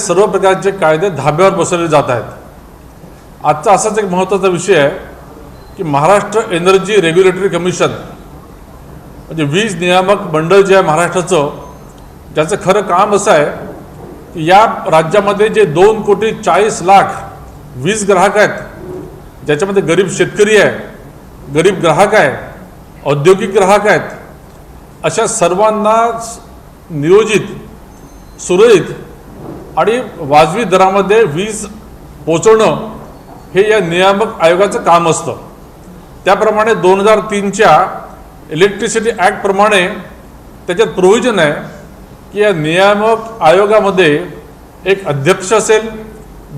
सर्व प्रकारचे कायदे धाब्यावर बसवले जात आहेत. आजचा असाच एक महत्त्वाचा विषय आहे की महाराष्ट्र एनर्जी रेग्युलेटरी कमिशन म्हणजे वीज नियामक मंडळ जे आहे महाराष्ट्राचं ज्याचं खरं काम असं आहे की या राज्यामध्ये जे दोन कोटी चाळीस लाख वीज ग्राहक आहेत ज्याच्यामध्ये गरीब शेतकरी आहे गरीब ग्राहक आहे औद्योगिक ग्राहक आहेत अशा सर्वांना नियोजित सुरळीत आणि वाजवी दरामध्ये वीज पोचवणं हे या नियामक आयोगाचं काम असतं. त्याप्रमाणे दोन हजार तीनच्या इलेक्ट्रिसिटी ॲक्टप्रमाणे त्याच्यात प्रोव्हिजन आहे की या नियामक आयोगामध्ये एक अध्यक्ष असेल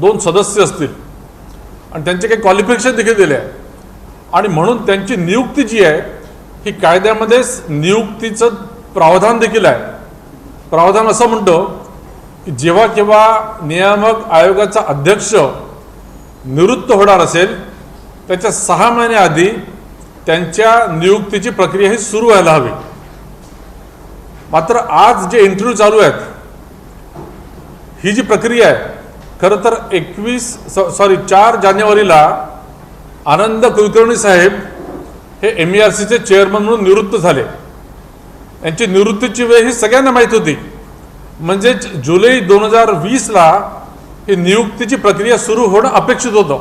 दोन सदस्य असतील. आणि त्यांचे काही क्वालिफिकेशन देखील दिले आहे. आणि म्हणून त्यांची नियुक्ती जी आहे ही कायद्यामध्येच नियुक्तीचं प्रावधान देखील आहे. प्रावधान असं म्हणतो जेव्हा केव्हा नियामक आयोगाचा अध्यक्ष निवृत्त होणार असेल त्याच्या सहा महिन्याआधी त्यांच्या नियुक्तीची प्रक्रिया ही सुरू व्हायला हवी. मात्र आज जे इंटरव्ह्यू चालू आहेत ही जी प्रक्रिया आहे खरं तर एकवीस सॉरी चार जानेवारीला आनंद कुलकर्णी साहेब हे एम ई आर सीचे चेअरमन म्हणून निवृत्त झाले. यांची निवृत्तीची वेळ ही सगळ्यांना माहीत होती. म्हणजेच जुलै दोन हजार वीसला ही नियुक्तीची प्रक्रिया सुरू होणं अपेक्षित होतं.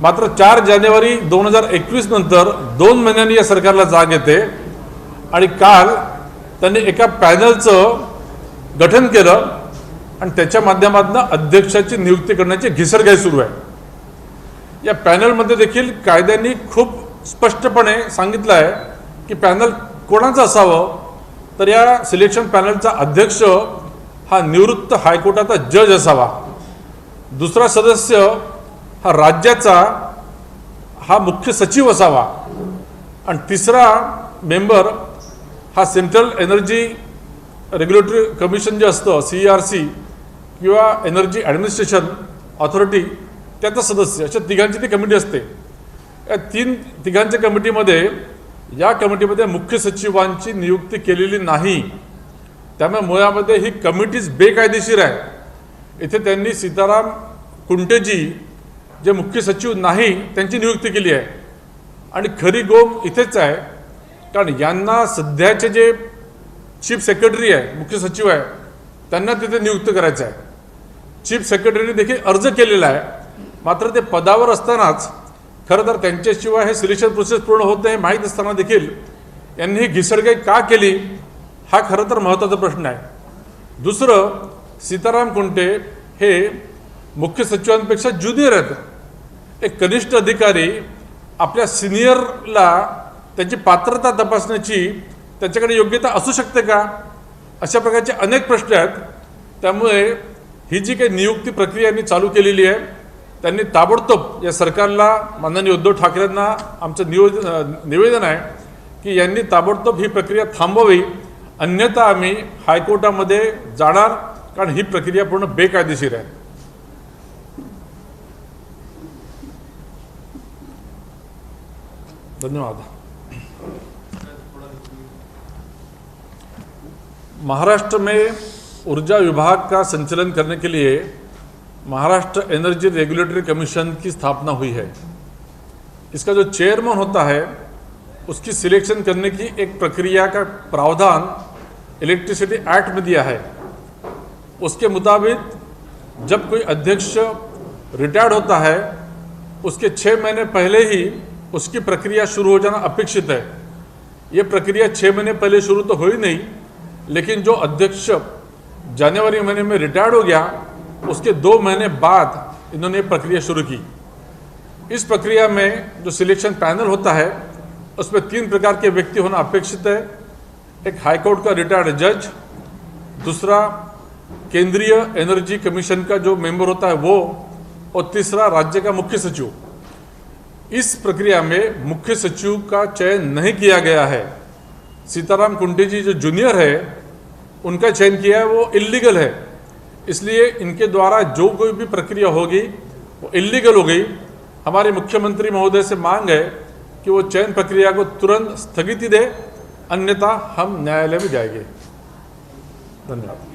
मात्र चार जानेवारी दोन हजार एकवीस नंतर दोन महिन्यांनी या सरकारला जाग येते आणि काल त्यांनी एका पॅनलचं गठन केलं आणि त्याच्या माध्यमातून अध्यक्षाची नियुक्ती करण्याची घिसरगाई सुरू आहे. या पॅनलमध्ये देखील कायद्यांनी खूप स्पष्टपणे सांगितलं आहे की पॅनल कोणाचं असावं तर या सिलेक्शन पॅनलचा अध्यक्ष हा निवृत्त हायकोर्टाचा जज असावा. दुसरा सदस्य हा राज्याचा हा मुख्य सचिव असावा. आणि तिसरा मेंबर हा सेंट्रल एनर्जी रेग्युलेटरी कमिशन जे असतं सी आर सी किंवा एनर्जी ॲडमिनिस्ट्रेशन ऑथॉरिटी त्याचा सदस्य. अशा तिघांची ती कमिटी असते. या तीन तिघांच्या कमिटीमध्ये या कमिटीमध्ये मुख्य सचिवांची नियुक्ती केलेली नाही. त्यामुळे मुळामध्ये ही कमिटीच बेकायदेशीर आहे. इथे त्यांनी सीताराम कुंटेजी जे मुख्य सचिव नाही त्यांची नियुक्ती केली आहे. आणि खरी गोम इथेच आहे. कारण यांना सध्याचे जे चीफ सेक्रेटरी आहे मुख्य सचिव आहे त्यांना तिथे नियुक्त करायचं आहे. चीफ सेक्रेटरीने देखील अर्ज केलेला आहे. मात्र ते पदावर असतानाच खरं तर त्यांच्याशिवाय हे सिलेक्शन प्रोसेस पूर्ण होत नाही हे माहीत असताना देखील यांनी ही घिसडगाई का केली हा खरं तर महत्त्वाचा प्रश्न आहे. दुसरं सीताराम कुंटे हे मुख्य सचिवांपेक्षा ज्युनियर आहेत. एक कनिष्ठ अधिकारी आपल्या सिनियरला त्याची पात्रता तपासण्याची त्याच्याकडे योग्यता असू शकते का? अशा प्रकारचे अनेक प्रश्न आहेत. त्यामुळे ही जी काही नियुक्ती प्रक्रिया यांनी चालू केलेली आहे त्यांनी ताबडतोब या सरकारला माननीय उद्धव ठाकरेंना आमचं नियोजन निवेदन आहे की यांनी ताबडतोब ही प्रक्रिया थांबवावी. अन्यथा आम्ही हायकोर्टामध्ये जाणार कारण ही प्रक्रिया पूर्ण बेकायदेशीर आहे. धन्यवाद. महाराष्ट्र में ऊर्जा विभाग का संचालन करने के लिए महाराष्ट्र एनर्जी रेगुलेटरी कमीशन की स्थापना हुई है। इसका जो चेयरमैन होता है, उसकी सिलेक्शन करने की एक प्रक्रिया का प्रावधान इलेक्ट्रिसिटी एक्ट में दिया है। उसके मुताबिक जब कोई अध्यक्ष रिटायर्ड होता है, उसके छः महीने पहले ही उसकी प्रक्रिया शुरू हो जाना अपेक्षित है। ये प्रक्रिया छः महीने पहले शुरू तो हुई नहीं, लेकिन जो अध्यक्ष जनवरी महीने में रिटायर्ड हो गया उसके दो महीने बाद इन्होंने प्रक्रिया शुरू की। इस प्रक्रिया में जो सिलेक्शन पैनल होता है, उसमें तीन प्रकार के व्यक्ति होना अपेक्षित है। एक हाईकोर्ट का रिटायर्ड जज, दूसरा केंद्रीय एनर्जी कमीशन का जो मेंबर होता है वो, और तीसरा राज्य का मुख्य सचिव। इस प्रक्रिया में मुख्य सचिव का चयन नहीं किया गया है। सीताराम कुंटे जी जो जूनियर है, उनका चयन किया है, वो इलीगल है। इसलिए इनके द्वारा जो कोई भी प्रक्रिया होगी वो इलीगल हो गई। हमारे मुख्यमंत्री महोदय से मांग है कि वो चयन प्रक्रिया को तुरंत स्थगिति दे, अन्यथा हम न्यायालय में जाएँगे। धन्यवाद।